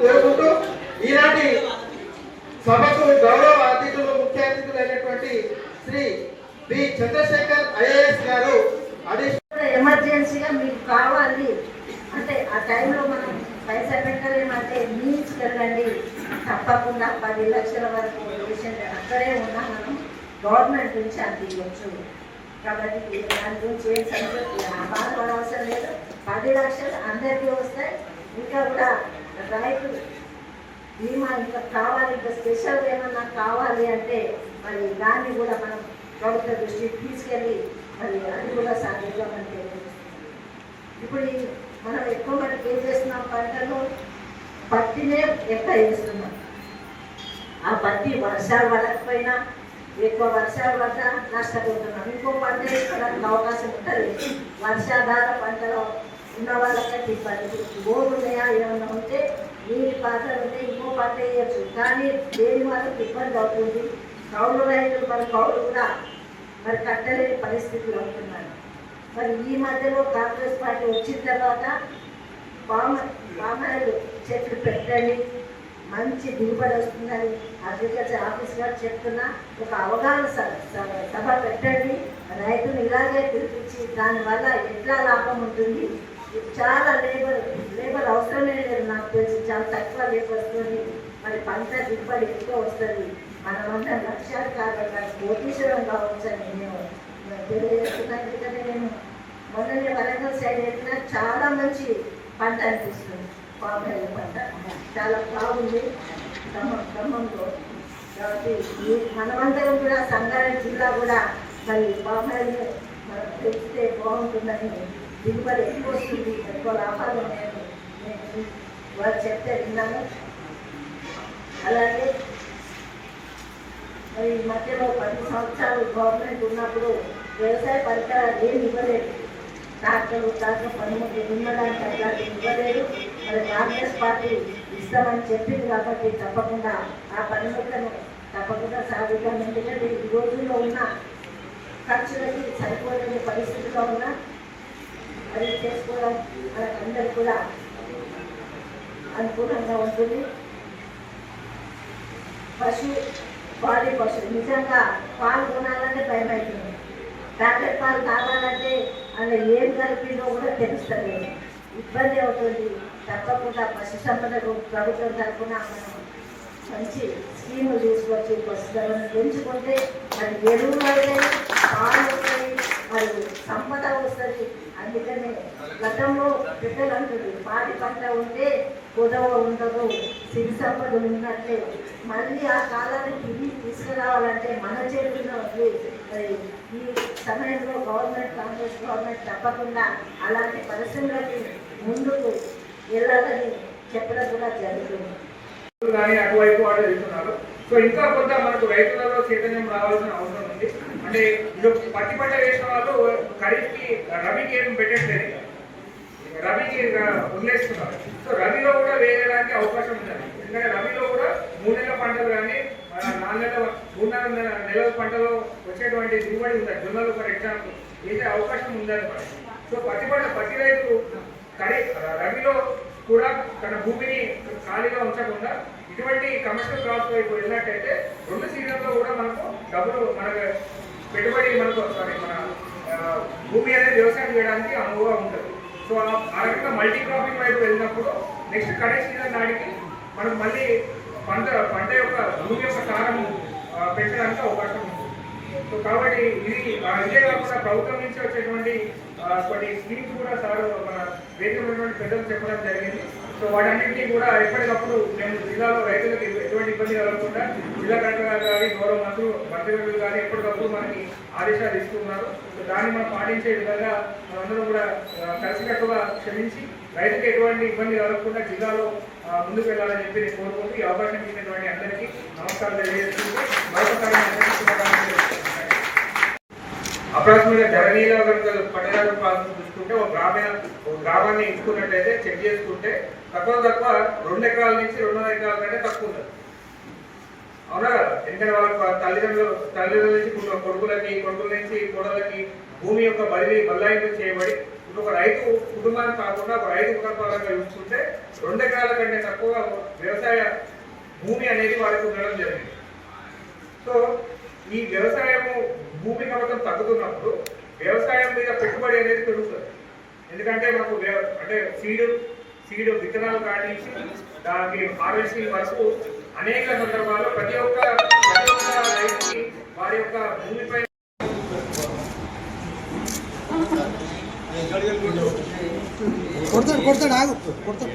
కోరుకుంటూ ఈనాటి సభకు గౌరవ అతిథులు ముఖ్య అతిథులు అయినటువంటి శ్రీ బి. చంద్రశేఖర్ ఐఏఎస్ గారు ఎమర్జెన్సీగా మీకు కావాలి. అంటే ఆ టైంలో మనం పైసా పెట్టలేమంటే మీన్స్ వెళ్ళండి. తప్పకుండా పది లక్షల వరకు రేషన్ అక్కడే ఉన్నా మనం గవర్నమెంట్ నుంచి అందించవచ్చు కాబట్టి దాని గురించి ఏం సంతృప్తి? బాధపడవసరం లేదు. పది లక్షలు అందరికీ వస్తాయి. ఇంకా కూడా రైతు బీమా ఇంకా కావాలి ఇంకా స్పెషల్ ఏమన్నా కావాలి అంటే మరి దాన్ని కూడా మనం ప్రభుత్వ దృష్టికి తీసుకెళ్ళి మరి అది కూడా సాధించామంటే ఇప్పుడు ఈ మనం ఎక్కువ మనకి ఏం చేస్తున్నాం పంటలు పత్తినే ఎక్కువ వేస్తున్నాం. ఆ పత్తి వర్షాలు పడకపోయినా ఎక్కువ వర్షాలు పడ్డ నష్టపోతున్నాం. ఇంకో పంట వేసుకోవడానికి అవకాశం ఉంటుంది. వర్షాధార పంటలో ఉన్న వాళ్ళకైతే ఇబ్బంది. బోర్డు ఉన్నాయా ఏమన్నా ఉంటే నీటి పాత్ర ఉంటే ఇంకో పాత్ర వేయచ్చు. కానీ దేని వాళ్ళకి ఇబ్బంది అవుతుంది. కౌలు రైతులు మరి కౌలు కూడా మరి కట్టలేని పరిస్థితులు అవుతున్నారు. మరి ఈ మధ్యలో కాంగ్రెస్ పార్టీ వచ్చిన తర్వాత పామ పామాయిల్ చెట్లు పెట్టండి. మంచి దిగుబడి వస్తుందని అగ్రికల్చర్ ఆఫీస్ గారు చెప్తున్న. ఒక అవగాహన స- స- సభ పెట్టండి. రైతులు ఇలాగే పిలిపించి దానివల్ల ఎట్లా లాభం ఉంటుంది? చాలా లేబర్ లేబర్ అవసరమే లేదు నాకు తెలిసి. చాలా తక్కువ లేబర్ వస్తుంది. మరి పంట దిగుబడి ఎక్కువ వస్తుంది. మనమంతా లక్ష్యాలు కాకుండా కోటీశ్వరం కావచ్చని నేను తెలియజేస్తున్నాను ఎందుకంటే నేను మొన్ననే వరంగల్ సైడ్ వెళ్ళినా చాలా మంచి పంట అనిపిస్తుంది. పామాయిల్ పంట. చాలా బాగుంది. ఖమ్మం ఖమ్మంలో కాబట్టి మనమందరం కూడా సంగారెడ్డి జిల్లా కూడా మరి పామాయిల్ మనం తెలిస్తే బాగుంటుందని దిగుబడి ఎక్కువ వస్తుంది ఎక్కువ లాభాలు ఉన్నాయని నేను వారు చెప్తే విన్నాను. అలాగే మరి ఈ మధ్యలో పది సంవత్సరాలు గవర్నమెంట్ ఉన్నప్పుడు వ్యవసాయ పరికరాలు ఏమి ఇవ్వలేదు. ట్రాక్టర్లు ట్రాక్టర్ పనిముట్లు ఉన్నదానికి అట్లాంటివి ఇవ్వలేదు. మరి కాంగ్రెస్ పార్టీ ఇస్తామని చెప్పింది కాబట్టి తప్పకుండా ఆ పనిముట్లను తప్పకుండా సాధిద్దాం ఎందుకంటే ఈ రోజుల్లో ఉన్న ఖర్చులకి సరిపోలేని పరిస్థితిలో ఉన్న అది చేసుకోవడం అందరు కూడా అనుకూలంగా ఉంటుంది. పశు పాడి పశు నిజంగా పాలు కొనాలంటే భయం అవుతుంది. ప్యాకెట్ పాలు తాగాలంటే అందులో ఏం కలిపిందో కూడా తెలుస్తుంది ఇబ్బంది అవుతుంది. తప్పకుండా పశు సంపదకు ప్రభుత్వం తరఫున మనం మంచి స్కీములు తీసుకొచ్చి పశు ధరలను పెంచుకుంటే మరి ఎరువులు అయితే పాలు మరి సంపద వస్తుంది. అందుకనే గతంలో పెద్దలు అంటుంది పాడి పంట ఉంటే గొడవ ఉండదు సిరి సంపద ఉన్నట్లే. మళ్ళీ ఆ కాలానికి తిరిగి తీసుకురావాలంటే మన చేతుల్లో ఉంది. మరి ఈ సమయంలో గవర్నమెంట్ కాంగ్రెస్ గవర్నమెంట్ తప్పకుండా అలాంటి పరిశ్రమలకి ముందుకు వెళ్ళాలని చెప్పడం కూడా జరుగుతుంది. అటువైపు వాళ్ళు వెళ్తున్నారు. సో ఇంకా కొంత మనకు రైతులలో చైతన్యం రావాల్సిన అవసరం ఉంది. అంటే ఇప్పుడు పత్తి పంట వేసిన వాళ్ళు ఖరీఫ్కి రబీకి ఏం పెట్టట్లేదు. రబీకి ఇక వదిలేస్తున్నారు. సో రబీలో కూడా వేయడానికి అవకాశం ఉందండి ఎందుకంటే రబీలో కూడా మూడు నెలల పంటలు కానీ ఆ, నాలుగు నెలల మూడున్నర నెల- నెలల పంటలో వచ్చేటువంటి దిగుబడి ఉంది. జొన్నలు ఫర్ ఎగ్జాంపుల్. వేసే అవకాశం ఉందని సో పత్తి పంట పత్తి రైతు ఖరీఫ్ రబీలో కూడా తన భూమిని ఖాళీగా ఉంచకుండా ఇటువంటి కమర్షియల్ క్రాప్స్ వైపు వెళ్ళినట్టయితే రెండు సీజన్లో కూడా మనకు డబ్బులు మనకు పెట్టుబడి మనకు సారీ మన భూమి అనేది వ్యవసాయం చేయడానికి అనువుగా ఉంటుంది. సో ఆ రకంగా మల్టీ క్రాపింగ్ వైపు వెళ్ళినప్పుడు నెక్స్ట్ కడే సీజన్ నాటికి మనకు మళ్ళీ పంట పంట యొక్క భూమి యొక్క సారం ఆ, పెంచడానికి అవకాశం ఉంటుంది. సో కాబట్టి ఇది ఇదే కాకుండా ప్రభుత్వం నుంచి వచ్చేటువంటి కొన్ని స్కీమ్స్ కూడా సార్ మన వేదిక ఉన్నటువంటి పెద్దలు చెప్పడం జరిగింది. సో వాటన్నింటినీ కూడా ఎప్పటికప్పుడు మేము జిల్లాలో రైతులకు ఎటువంటి ఇబ్బంది కలగకుండా జిల్లా కలెక్టర్ గారు కానీ గౌరవ మంత్రులు మంత్రివర్యులు కానీ ఎప్పటికప్పుడు మనకి ఆదేశాలు ఇస్తున్నారు. సో దాన్ని మనం పాటించే విధంగా మనందరం కూడా కలిసికట్టుగా క్షమించి రైతుకి ఎటువంటి ఇబ్బంది కలగకుండా జిల్లాలో ముందుకు వెళ్ళాలని చెప్పి నేను కోరుకుంటూ ఈ అవకాశం ఇచ్చినటువంటి అందరికీ నమస్కారం తెలియజేస్తుంది మరొకసారి అప్రాక్సిమేట్గా ధరణీలో కనుక ప్రాంతం చూసుకుంటే ఒక గ్రామీణ ఒక గ్రామాన్ని ఎంచుకున్నట్టయితే చెక్ చేసుకుంటే తక్కువ తక్కువ రెండు ఎకరాల నుంచి రెండున్నర ఎకరాల కంటే తక్కువ ఉంది అవునా ఎందుకంటే వాళ్ళ తల్లిదండ్రులు తల్లిదండ్రుల నుంచి కొడుకులకి కొడుకుల నుంచి కోడలకి భూమి యొక్క బదిలీ బదలాయింపు చేయబడి ఇప్పుడు ఒక రైతు కుటుంబానికి కాకుండా ఒక రైతు కుటుంబాలుగా చూసుకుంటే రెండు ఎకరాల కంటే తక్కువ వ్యవసాయ భూమి అనేది వారికి ఉండడం జరిగింది. సో ఈ వ్యవసాయము భూమి కమతం తగ్గుతున్నప్పుడు వ్యవసాయం మీద పెట్టుబడి అనేది పెరుగుతుంది. ఎందుకంటే మనకు అంటే సీడు సీడ్ విత్తనాలు కానించి దానికి హార్వెస్టింగ్ వరకు అనేక సందర్భాల్లో ప్రతి ఒక్క ప్రతి ఒక్క రైతుకి వారి యొక్క భూమిపై కొడతాడు కొడతాడు ఆగు కొడతాడు.